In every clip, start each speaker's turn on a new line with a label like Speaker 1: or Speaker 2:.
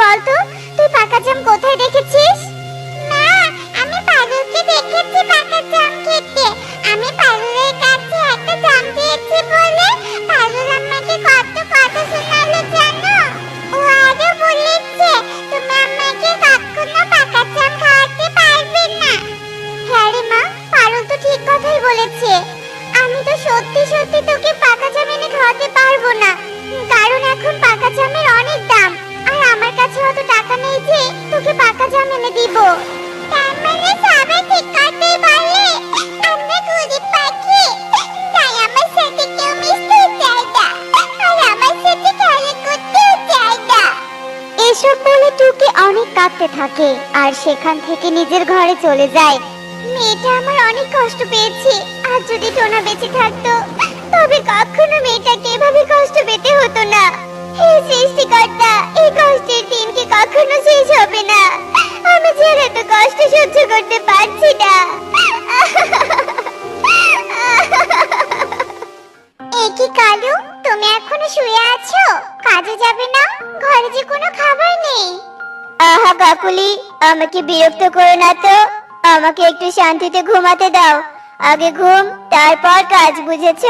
Speaker 1: সত্যি করে বল তো তুই পাকা জাম কোথায় দেখেছিস? না, আমি পারুলকে দেখেছি পাকা জাম খেতে। আমি পারুলের কাছে একটা জাম দিয়েছি বলে পারুল আমাকে কত কথা শোনালো জানো? ও আরও বলেছে, তুমি আমাকে কখনো পাকা জাম খাওয়াতে পারবে না। হ্যাঁ মা, পারুল তো ঠিক কথাই বলেছে। আমি তো সত্যি সত্যি তোকে পাকা জাম এনে খাওয়াতে পারব না। কারণ এখন পাকা জামের অনেক দাম। আমার কাছে অত টাকা নেই যে তোকে পাকা জাম এনে দিব। তার মানে ঠিক পাখি। তাই আমার সাথে কেউ না। আর আমার সাথে খেলা এসব বলে টুকি অনেক কাঁদতে থাকে আর সেখান থেকে নিজের ঘরে চলে যায়। মেয়েটা আমার অনেক কষ্ট পেয়েছে। আর যদি টোনা বেঁচে থাকতো, তবে কখনো মেয়েটাকে এভাবে কষ্ট পেতে হতো না। হে সৃষ্টিকর্তা, এই কষ্টের দিন কি কখনো শেষ হবে না। আমি যে এত কষ্ট সহ্য করতে পারছি না। এ কালু, তুমি এখনও শুয়ে আছো? কাজে যাবে না? ঘরে যে কোনো খাবার নেই। আহা কাকুলি, আমাকে বিরক্ত করো না তো। আমাকে একটু শান্তিতে ঘুমাতে দাও। আগে ঘুম, তারপর কাজ, বুঝেছ?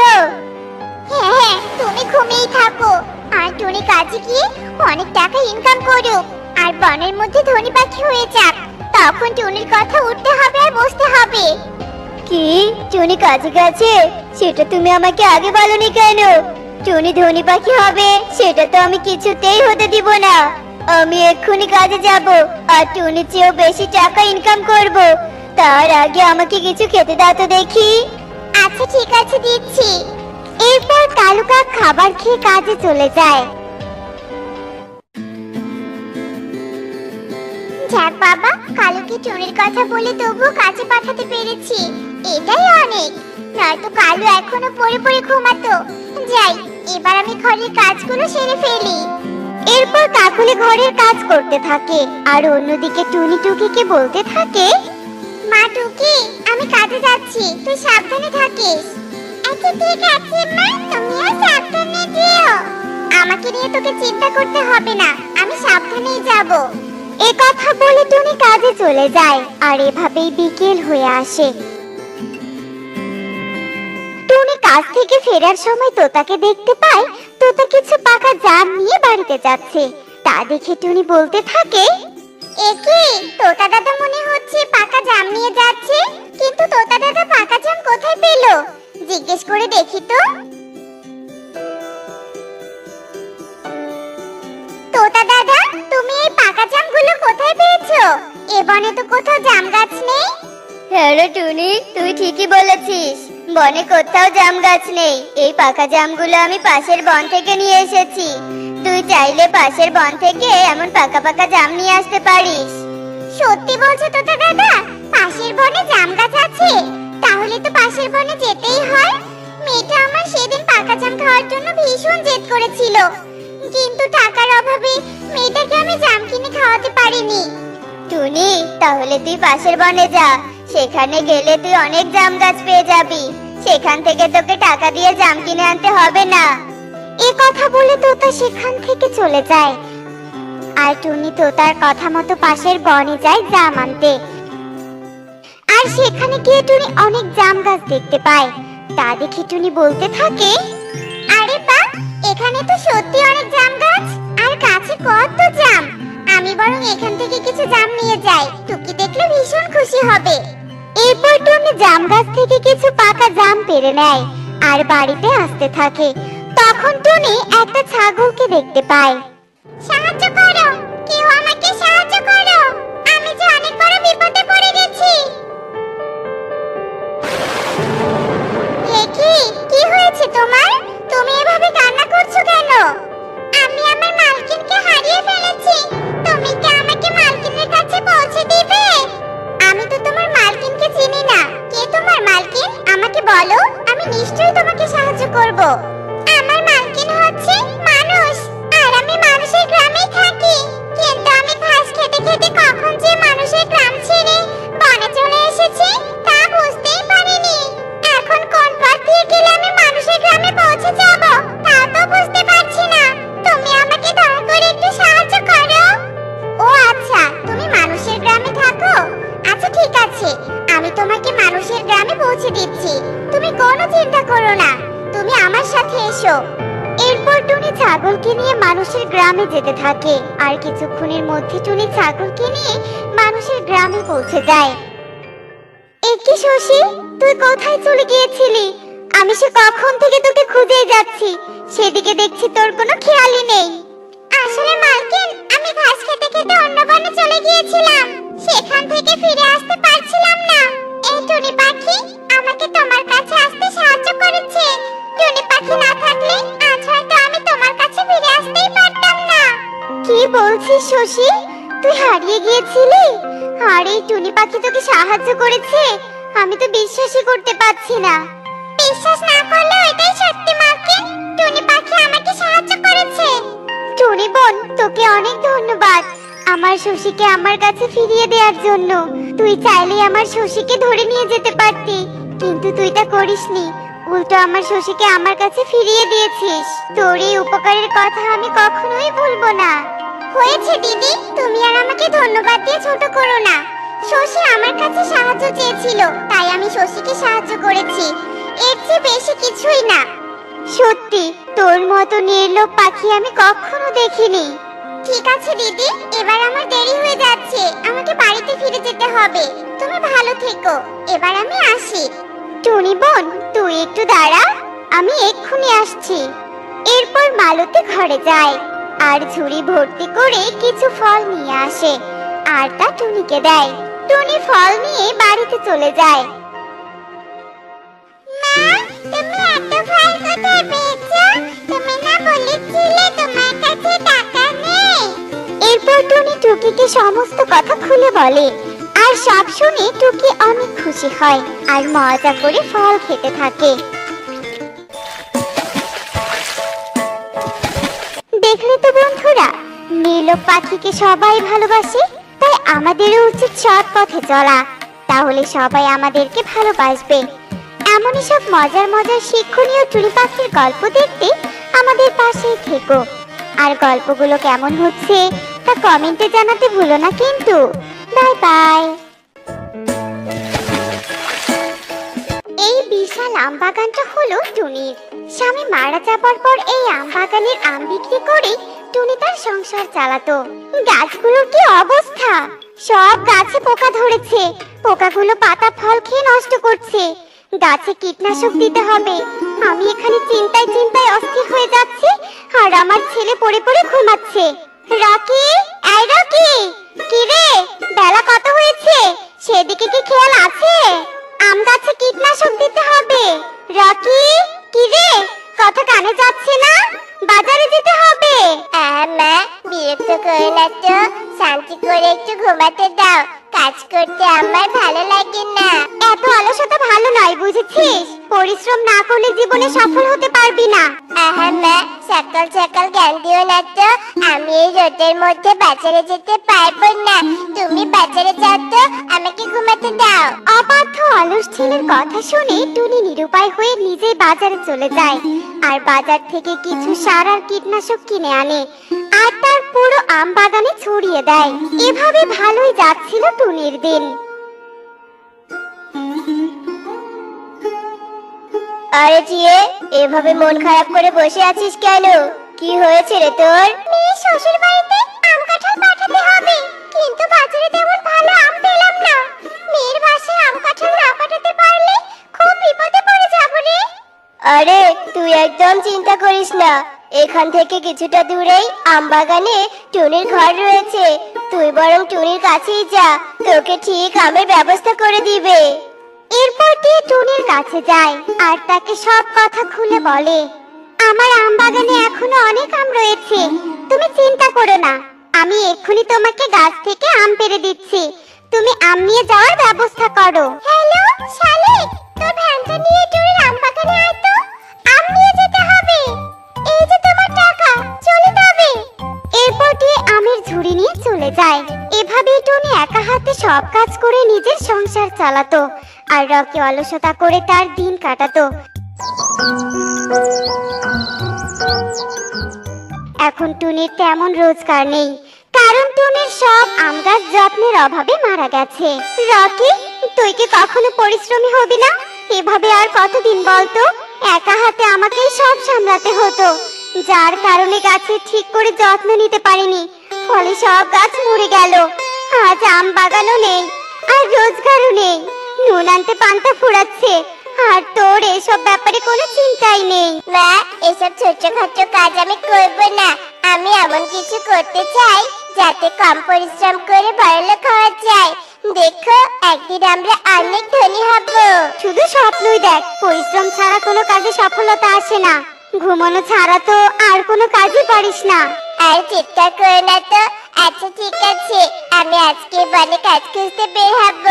Speaker 1: হ্যাঁ হ্যাঁ তুমি ঘুমিয়েই থাকো। আর টুনি কাজে গিয়ে অনেক টাকা ইনকাম করুক। আর বনের মধ্যে ধনী পাখি হয়ে যাক তখন টুনির কথা উঠতে হবে আর বসতে হবে। কি? টুনি কাজে গেছে? সেটা তুমি আমাকে আগে বলনি কেন? টুনি ধনী পাখি হবে সেটা তো আমি কিছুতেই হতে দিব না। আমি এক্ষুনি কাজে যাব আর টুনি চেয়েও বেশি টাকা ইনকাম করব। তার আগে আমাকে কিছু খেতে দাও তো দেখি। আচ্ছা ঠিক আছে দিচ্ছি। এরপর কালুকা খাবার খেয়ে কাজে চলে যায়। যাক বাবা, কালুকে চুরির কথা বলে তবুও কাজে পাঠাতে পেরেছি। এটাই অনেক। নয়তো কালু এখনও পড়ে পড়ে ঘুমাতো। যাই, এবার আমি ঘরের কাজগুলো সেরে ফেলি। এরপর কাকুলি ঘরের কাজ করতে থাকে। আর অন্যদিকে টুনি টুকিকে বলতে থাকে, মা টুকি, আমি কাজে যাচ্ছি। তুই সাবধানে থাকিস। আচ্ছা ঠিক আছে, মা? তুমিও সাবধানে যেও আমাকে নিয়ে তোকে চিন্তা করতে হবে না, আমি সাবধানেই যাব। এ কথা বলে টুনি কাজে চলে যায়, আর এভাবেই বিকেল হয়ে আসে। টুনি কাজ থেকে ফেরার সময় তোতাকে দেখতে পায়, তোতা কিছু পাকা জাম নিয়ে বাড়িতে যাচ্ছে। তা দেখে টুনি বলতে থাকে একি তোতা দাদা মনে হচ্ছে পাকা জাম নিয়ে যাচ্ছে? কিন্তু তোতা দাদা পাকা জাম কোথায় পেল? জিজ্ঞেস করে দেখি তো। তোতা দাদা তুমি এই পাকা জামগুলো কোথায় পেয়েছ? এ বনে তো কোথাও জাম গাছ নেই।
Speaker 2: হ্যাঁ রে টুনি তুই ঠিকই বলেছিস। বনে কোথাও জাম গাছ নেই। এই পাকা জামগুলো আমি পাশের বন থেকে নিয়ে এসেছি। তুই চাইলে পাশের বন থেকে এমন পাকা পাকা জাম নিয়ে আসতে পারিস।
Speaker 1: সত্যি বলছো তোতা দাদা পাশের বনে জাম গাছ আছে? পাশের বনে যেতেই হয়। মেয়েটা আমার সেদিন পাকা জাম খাওয়ার জন্য ভীষণ জেদ করেছিল। কিন্তু টাকার অভাবে মেয়েটাকে আমি জাম কিনে খাওয়াতে পারিনি।
Speaker 2: টুনি, তাহলে তুই পাশের বনে যা। সেখানে গেলে তুই অনেক জাম গাছ পেয়ে যাবি। সেখান থেকে তোকে টাকা দিয়ে জাম কিনে আনতে হবে না।
Speaker 1: এ কথা বলে তোতা সেখান থেকে চলে যায়। আর টুনি তোতার কথা মতো পাশের বনে যায় জাম আনতে। আর সেখানে গিয়ে টুনি অনেক জাম গাছ দেখতে পায়। তা দেখে টুনি বলতে থাকে, আরে বা, এখানে তো সত্যি অনেক জাম গাছ, আর কাছে কত জাম। আমি বরং এখান থেকে কিছু জাম নিয়ে যাই টুকি দেখলে ভীষণ খুশি হবে। এরপর টুনি জাম গাছ থেকে কিছু পাকা জাম পেরে নেয় আর বাড়িতে আসতে থাকে। তখন টুনি একটা ছাগলকে দেখতে পায়। সাহায্য করো, কেউ আমাকে সাহায্য করো। আমি যে অনেক বড় বিপদে পড়ে গেছি।
Speaker 3: গ্রামে
Speaker 1: যেতে থাকে। আর কিছুক্ষণের মধ্যে টুনি ছাগলকে নিয়ে মানুষের গ্রামে পৌঁছে যায়। একি শশী, তুই কোথায় চলে গিয়েছিলি? আমি সে কখন থেকে তোকে খুঁজেই যাচ্ছি। সেদিকে দেখছি তোর কোনো খেয়ালই নেই।
Speaker 3: আসলে মালকিন আমি ঘাস খেতে খেতে অন্য বনে চলে গিয়েছিলাম। সেখান থেকে ফিরে আসতে পারছিলাম না। এই টুনি পাখি আমাকে তোমার কাছে আসতে সাহায্য করেছে। টুনি পাখি না থাকলে
Speaker 1: কি বলছিস, শশী? তুই হারিয়ে গিয়েছিলি? আর এই টুনি পাখি তোকে সাহায্য করেছে, আমি তো বিশ্বাসই করতে পারছি না।
Speaker 3: বিশ্বাস না করলে এটাই সত্যি মালকিন টুনি পাখি আমাকে সাহায্য করেছে।
Speaker 1: টুনি বোন, তোকে অনেক ধন্যবাদ আমার শশীকে আমার কাছে ফিরিয়ে দেওয়ার জন্য। তুই চাইলে আমার শশীকে ধরে নিয়ে যেতে পারতি, কিন্তু তুই তা করিসনি। উল্টো আমার শশীকে আমার কাছে ফিরিয়ে দিয়েছিস। তোর এই উপকারের কথা আমি কখনোই ভুলবো না।
Speaker 3: হয়েছে, দিদি। তুমি আর আমাকে ধন্যবাদ দিয়ে ছোট করো না। শশী আমার কাছে সাহায্য চেয়েছিল, তাই আমি শশীকে সাহায্য করেছি। এর চেয়ে বেশি কিছুই না।
Speaker 1: সত্যি, তোর মতো নির্লোভ পাখি আমি কখনো দেখিনি।
Speaker 3: ঠিক আছে, দিদি। এবার আমার দেরি হয়ে যাচ্ছে। আমাকে বাড়িতে ফিরে যেতে হবে। তুমি ভালো থেকো। এবার আমি আসি।
Speaker 1: টুনি বোন, তুই একটু দাঁড়া। আমি এক্ষুনি আসছি। এরপর মালতী ঘরে যায়। আর ঝুড়ি ভর্তি করে কিছু ফল নিয়ে আসে। আর তা টুনিকে দেয়। টুনি ফল নিয়ে বাড়িতে চলে যায়। টুকিকে সমস্ত কথা খুলে বলে। আর সব শুনে টুকি অনেক খুশি হয় আর মজা করে ফল খেতে থাকে। বন্ধুরা, নীলক পাখিকে সবাই ভালোবাসে, তাই আমাদেরও উচিত সৎ পথে চলা। তাহলে সবাই আমাদেরকে ভালোবাসবে। এমনই সব মজার মজার শিক্ষণীয় চুরি পাখির গল্প দেখতে আমাদের পাশেই থেকো। আর গল্পগুলো কেমন হচ্ছে, তা কমেন্টে জানাতে ভুলো না কিন্তু। Bye bye. এই বিশাল আম বাগানটা হলো টুনির। স্বামী মারা যাবার পর এই আম বাগানের আম বিক্রি করে টুনি তার সংসার চালাতো। গাছগুলোর কি অবস্থা? সব গাছে পোকা ধরেছে। পোকাগুলো পাতা ফল খেয়ে নষ্ট করছে। গাছে কীটনাশক দিতে হবে। আমি এখানে চিন্তায় চিন্তায় অস্থির হয়ে যাচ্ছি আর আমার ছেলে পড়ে পড়ে ঘুমাচ্ছে। রকি? এই রকি! কি রে বেলা কত হয়েছে? সেদিকে কি খেয়াল আছে? আম গাছে কীটনাশক দিতে হবে। রকি? কি রে কথা কানে যাচ্ছে না? বাজারে যেতে হবে।
Speaker 3: মা বিরক্ত করে না তো? শান্তি করে একটু ঘুমাতে দাও। কাজ করতে আমার ভালো লাগে না।
Speaker 1: এত অলসতা ভালো নয়, বুঝেছিস? পরিশ্রম না করলে জীবনে সফল হতে পারবি না।
Speaker 3: আহা মা, সকাল সকাল জ্ঞান দিও না তো। আমি এই রোদের মধ্যে বাজারে যেতে পারব না। তুমি বাজারে যাও তো, আমাকে ঘুমাতে দাও।
Speaker 1: অবাধ্য অলস ছেলের কথা শুনে টুনি নিরুপায় হয়ে নিজেই বাজারে চলে যায়। আর বাজার থেকে কিছু সার আর কীটনাশক কিনে আনে। আর তার পুরো আম বাগানে ছড়িয়ে দেয়। এভাবে ভালোই যাচ্ছিল টুনির দিন।
Speaker 3: আরে জিয়ে এভাবে মন খারাপ করে বসে আছিস কেন? কি হয়েছে রে তোর? মেয়ে শ্বশুর বাড়িতে আম কাঁঠাল পাঠাতে হবে। কিন্তু বাজারে তেমন ভালো আম পেলাম না। মেয়ের বাসায় আম কাঁঠাল না পাঠাতে পারলে খুব বিপদে পড়ে যাব রে। আরে তুই একদম চিন্তা করিস না। এখান থেকে কিছুটা দূরেই আম বাগানে টুনির ঘর রয়েছে। তুই বরং টুনির কাছেই যা, তোকে ঠিক আমের ব্যবস্থা করে দিবে।
Speaker 1: এরপর দিয়ে টুনির কাছে যায় আর তাকে সব কথা খুলে বলে। আমার আম বাগানে এখনও অনেক আম রয়েছে, তুমি চিন্তা করো না। আমি এক্ষুনি তোমাকে গাছ থেকে আম পেড়ে দিচ্ছি। তুমি আম নিয়ে যাওয়ার ব্যবস্থা করো।
Speaker 3: হ্যালো, শালিক, তোর ভ্যানটা নিয়ে টুরির আম বাগানে চলে যাবে
Speaker 1: এরপর দিয়ে আমের ঝুড়ি নিয়ে চলে যায়। এভাবেই টনি একা হাতে সব কাজ করে নিজের সংসার চালাতো আর রকি অলসতা করে তার দিন কাটাতো। এখন টুনির তেমন রোজগার নেই, কারণ টুনির সব আম গাছ যত্নের অভাবে মারা গেছে। রকি, তুই কি কখনো পরিশ্রমী হবি না? এভাবে আর কতদিন বলতো? একা হাতে আমাকেই সব সামলাতে হতো। যার কারণে গাছের ঠিক করে যত্ন নিতে পারিনি ফলে সব গাছ মরে গেল। আজ আম বাগানও নেই আর রোজগারও নেই। নুন আনতে পান্তা ফুরাচ্ছে আর তোর এসব ব্যাপারে কোনো চিন্তাই নেই।
Speaker 3: মা এসব ছোটখাটো কাজ আমি করব না। আমি এমন কিছু করতে চাই যাতে কম পরিশ্রম করে বড়লোক হওয়া যায়। দেখো একদিন আমরা অনেক ধনী হব।
Speaker 1: শুধু স্বপ্নই দেখ পরিশ্রম ছাড়া কোনো কাজে সফলতা আসে না। ঘুমানো ছাড়া তো আর কোনো কাজই পারিস না।
Speaker 3: আর চিৎকার করো না তো। আচ্ছা ঠিক আছে। আমি আজকে বনে কাজ খুঁজতে বের হব।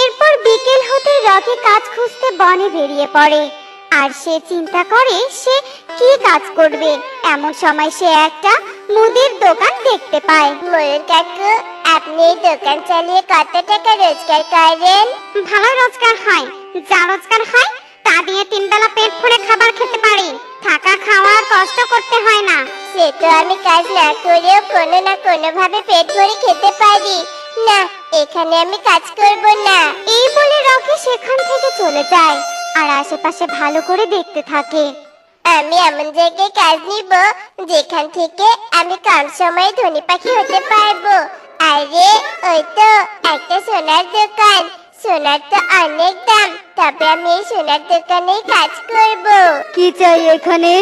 Speaker 1: এরপর বিকেল হতে রকি কাজ খুঁজতে বনে বেরিয়ে পড়ে। আর সে চিন্তা করে সে কি কাজ করবে। এমন সময় সে একটা মুদির দোকান দেখতে পায়।
Speaker 3: ময়ূর কাকু আপনি এই দোকান চালিয়ে কত টাকা রোজগার করেন?
Speaker 1: ভালো রোজগার হয় যা রোজগার হয় তা দিয়ে তিন বেলা পেট ভরে খাবার খেতে পারি। থাকা খাওয়া কষ্ট করতে হয় না।
Speaker 3: সে তো আমি কাজ না করেও কোনো না কোনো ভাবে পেট ভরে খেতে পারি। না এখানে আমি কাজ করব না।
Speaker 1: এই বলে রকি সেখান থেকে চলে যায় আর আশেপাশে ভালো করে দেখতে থাকে।
Speaker 3: আমি এমন জায়গায় কাজ নিব যেখান থেকে আমি কম সময়ে ধনী পাখি হতে পারব। আরে ওই তো একটা সোনার দোকান। সোনার তো অনেক দাম তবে আমি এই সোনার দোকানেই কাজ করব।
Speaker 1: কি চাই এখানে?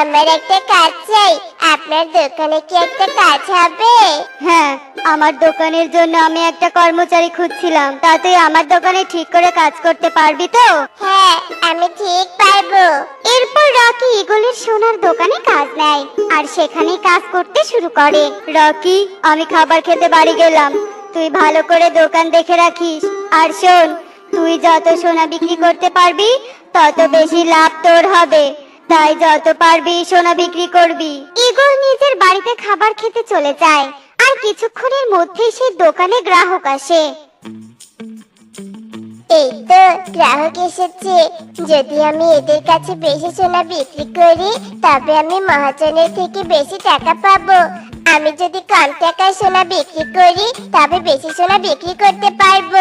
Speaker 3: আমার একটা কাজ চাই আপনার দোকানে কি একটা কাজ হবে?
Speaker 1: হ্যাঁ আমার দোকানের জন্য আমি একটা কর্মচারী খুঁজছিলাম তাতে আমার দোকানে ঠিক করে কাজ করতে পারবি তো?
Speaker 3: হ্যাঁ আমি ঠিক পারব।
Speaker 1: এরপর রকি ইগলের সোনার দোকানে কাজ নেয় আর সেখানেই কাজ করতে শুরু করে। রকি আমি খাবার খেতে বাড়ি গেলাম। তুই ভালো করে দোকান দেখে রাখিস। আর শোন, তুই যত সোনা বিক্রি করতে পারবি, তত বেশি লাভ তোর হবে। তাই যত পারবি সোনা বিক্রি করবি। ইগল নিজের বাড়িতে খাবার খেতে চলে যায়। আর কিছুক্ষণের মধ্যেই সেই দোকানে গ্রাহক আসে।
Speaker 3: এই তো, গ্রাহক এসেছে। যদি আমি এদের কাছে বেশি সোনা বিক্রি করি, তবে আমি মহাজনের থেকে বেশি টাকা পাবো। আমি যদি কম টাকায় সোনা বিক্রি করি, তবে বেশি সোনা বিক্রি করতে পারব।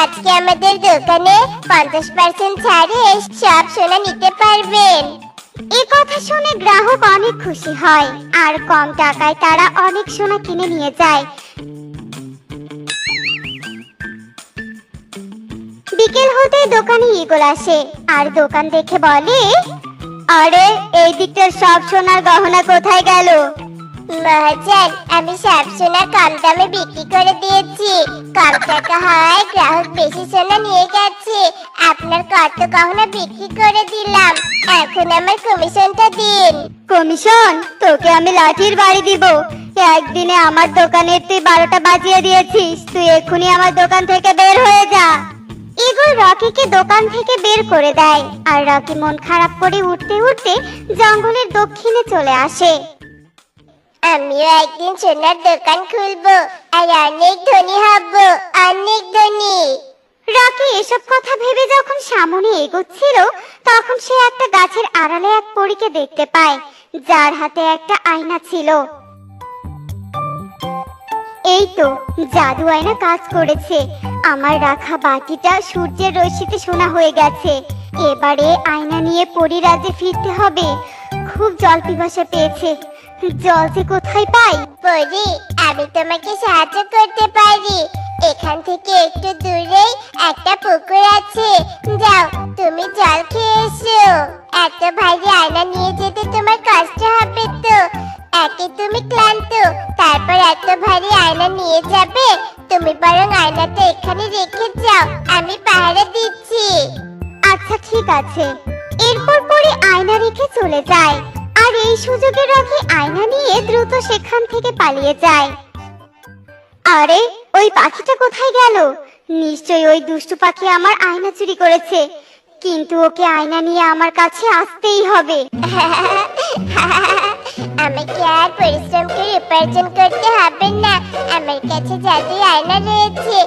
Speaker 3: আজকে আমাদের দোকানে পঞ্চাশ পার্সেন্ট ছাড়ে সব সোনা নিতে পারবেন।
Speaker 1: এ কথা শুনে গ্রাহক অনেক খুশি হয়, আর কম টাকায় তারা অনেক সোনা কিনে নিয়ে যায়। বিকেল হতে দোকানে ইগল আসে, আর দোকান দেখে বলে, আরে, এই দিকটার সব সোনার গহনা কোথায় গেল?
Speaker 3: মহাজন আমি সব সোনা কম দামে বিক্রি করে দিয়েছি। কম টাকা হওয়ায় গ্রাহক বেশি সোনা নিয়ে গেছে। আপনার কত গহনা বিক্রি করে দিলাম? এখন আমার কমিশনটা দিন।
Speaker 1: কমিশন তোকে আমি লাঠির বাড়ি দিব। একদিনে আমার দোকানের তুই বারোটা বাজিয়ে দিয়েছিস। তুই এক্ষুনি আমার দোকান থেকে বের হয়ে যা। ইগল রকিকে দোকান থেকে বের করে দেয়। আর রকি মন খারাপ করে উঠতে উঠতে জঙ্গলের দক্ষিণে চলে আসে।
Speaker 3: আমিও একদিন সোনার দোকান খুলবো আর অনেক ধনী হব অনেক ধনী
Speaker 1: রকি, এসব কথা ভেবে যখন সামনে এগোচ্ছিল, তখন সে একটা গাছের আড়ালে এক পরীকে দেখতে পায়, যার হাতে একটা আয়না ছিল। এই তো, জাদু আয়না কাজ করেছে। আমার রাখা বাটিটা সূর্যের রশ্মিতে সোনা হয়ে গেছে। এবারে আয়না নিয়ে পরি রাজ্যে ফিরতে হবে। খুব জল পিপাসা পেয়েছে। জল যে কোথায় পাই?
Speaker 3: পরি আমি তোমাকে সাহায্য করতে পারি। এখান থেকে একটু দূরেই একটা পুকুর আছে। যাও, তুমি জল খেয়ে এসো। এত ভারী আয়না নিয়ে যেতে তোমার কষ্ট হবে তো। একে তুমি ক্লান্ত, তারপর এত ভারী আয়না নিয়ে যাবে। তুমি বরং আয়নাটা এখানে রেখে যাও, আমি পাহারা দিচ্ছি।
Speaker 1: আচ্ছা ঠিক আছে। এরপর পরে আয়না রেখে চলে যায়। আর এই সুযোগে রকি আয়না নিয়ে দ্রুত সেখান থেকে পালিয়ে যায়। আরে, ওই পাখিটা কোথায় গেল? নিশ্চয়ই ওই দুষ্টু পাখি আমার আয়না চুরি করেছে। কিন্তু ওকে আয়না নিয়ে আমার কাছে আসতেই হবে।
Speaker 3: আমাকে আর পরিশ্রম করে উপার্জন করতে হবে না। আমার কাছে জাদুই আয়না রয়েছে,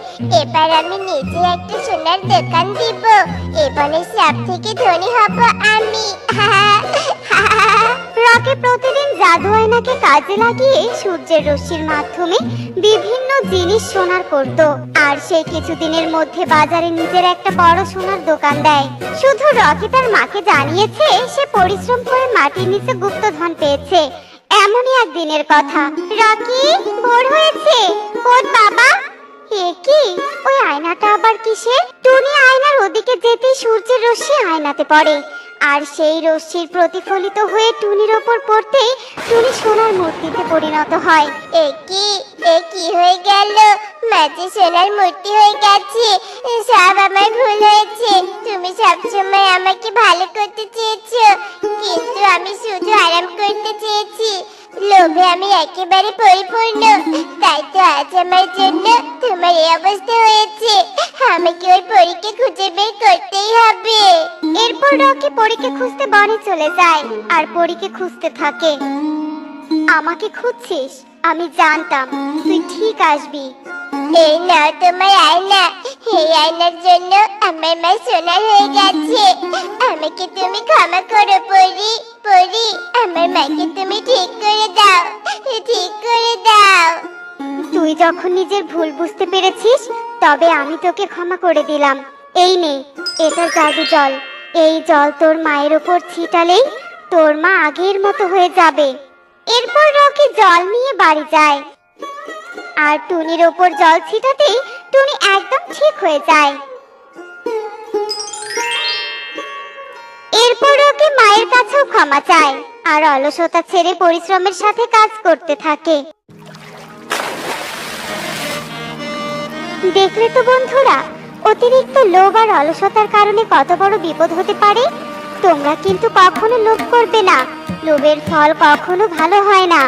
Speaker 3: এবার আমি নিজে একটা সোনার দোকান দিব। এবারে সব থেকে ধনী হব আমি।
Speaker 1: রকি প্রতিদিন জাদু আয়নাকে কাজে লাগিয়ে সূর্যের রশ্মির মাধ্যমে বিভিন্ন জিনিস সোনার করত। আর সে কিছুদিনের মধ্যে বাজারে নিজের একটা বড় সোনার দোকান দেয়। শুধু রকি তার মাকে জানিয়েছে, সে পরিশ্রম করে মাটির নিচে গুপ্তধন পেয়েছে। এমনই একদিনের কথা। রকি, ভোর হয়েছে। ওর বাবা? এ কি? ওই আয়নাটা আবার কিসের? টুনি আয়নার ওদিকে যেতেই সূর্যের রশ্মি আয়নাতে পড়ে। আর সেই রশ্মির প্রতিফলিত হয়ে টুনির ওপর পড়তেই টুনি সোনার মূর্তিতে পরিণত হয়।
Speaker 3: এ কি? এ কি হয়ে গেল? মাঝে সোনার মূর্তি হয়ে গেছে। সব আমার ভুল হয়েছে। তুমি সবসময় আমাকে ভালো করতে চেয়েছো। কিন্তু আমি শুধু আরাম করতে চেয়েছি। লোভে আমি একেবারে পরিপূর্ণ। তাই তো আজ আমার জন্য তোমার এই অবস্থা হয়েছে। আমাকে ওই পরীকে খুঁজে বের করতেই হবে।
Speaker 1: এরপর রকি পরীকে খুঁজতে বনে চলে যায় আর পরীকে খুঁজতে থাকে। আমাকে খুঁজছিস? আমি জানতাম। তুই ঠিক আসবি।
Speaker 3: এই নাও তোমার আয়না। এই আয়নার জন্য আমার মা সোনার হয়ে গেছে। আমাকে তুমি ক্ষমা করো, পরি। পরি আমার মাকে তুমি ঠিক করে দাও, ঠিক করে দাও।
Speaker 1: তুই যখন নিজের ভুল বুঝতে পেরেছিস, তবে আমি তোকে ক্ষমা করে দিলাম। এই নে, এটা জাদু জল। এই জল তোর মায়ের ওপর ছিটালেই তোর মা আগের মতো হয়ে যাবে। এরপর রকি জল নিয়ে বাড়ি যায়। আর টুনির ওপর জল ছিটাতেই টুনি একদম ঠিক হয়ে যায়। এরপর কি মায়ের কাছেও ক্ষমা চায় আর অলসতা ছেড়ে পরিশ্রমের সাথে কাজ করতে থাকে। দেখলে তো বন্ধুরা, অতিরিক্ত লোভ আর অলসতার কারণে কত বড় বিপদ হতে পারে? তোমরা কিন্তু কখনো লোভ করবে না। লোভের ফল কখনো ভালো হয় না।